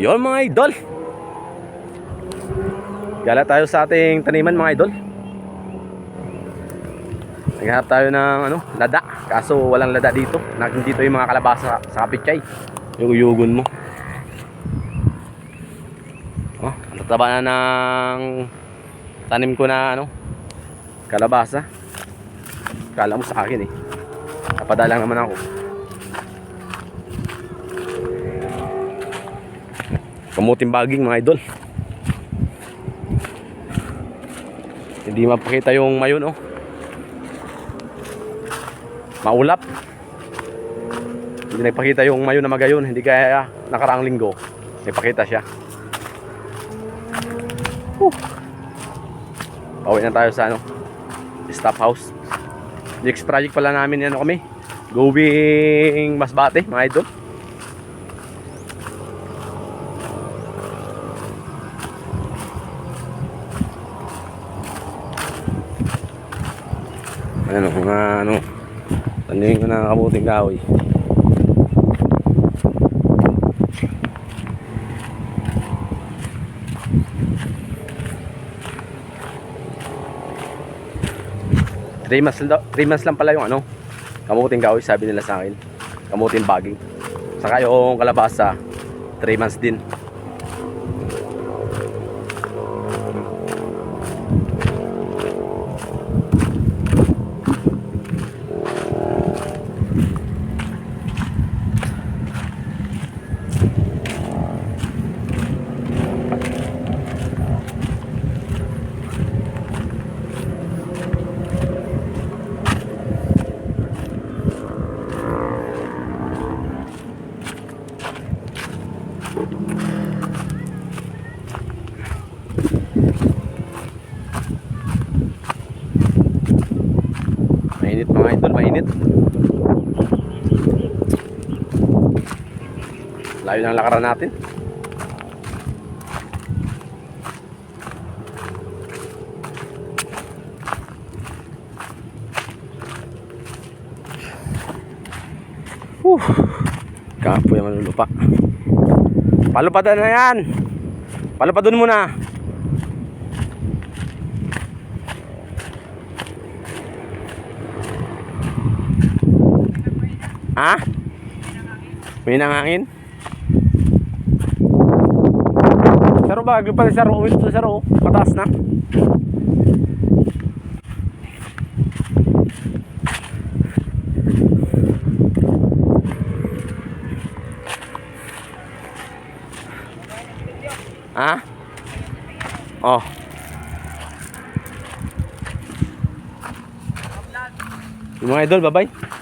Yon mga idol. Gala tayo sa ating taniman mga idol. Naghanap tayo ng ano, lada. Kaso walang lada dito. Nakin dito yung mga kalabasa sa kapitchay. Yung uyugon mo. Oh, ang tataba na ng tanim ko na ano, kalabasa. Kala mo sa akin eh. Napadalang naman ako. Kamuting baging mga idol. Hindi mapakita yung mayon oh. Maulap. Hindi nagpakita yung mayon na magayon. Hindi kaya nakaraang linggo. Nagpakita siya. Whew. Pauwi na tayo sa ano. Stop house. Next project pala namin ano kami. Going Masbate mga idol. Ano, mga ano, tanungin ko na kamuting kahoy. Three months, three months lang pala yung ano, kamuting kahoy, sabi nila sa akin. Kamuting baging. Saka yung kalabasa, 3 months din. Mainit. Layo ng lakaran natin. Whew. Kapo yung malulupa. Palupadan na yan. Palupadun muna. Ha? May nangangin? Saro ba? Agad pala saro. Uwit to saro. Mataas na. Ha? Oh. Yung mga idol, bye-bye.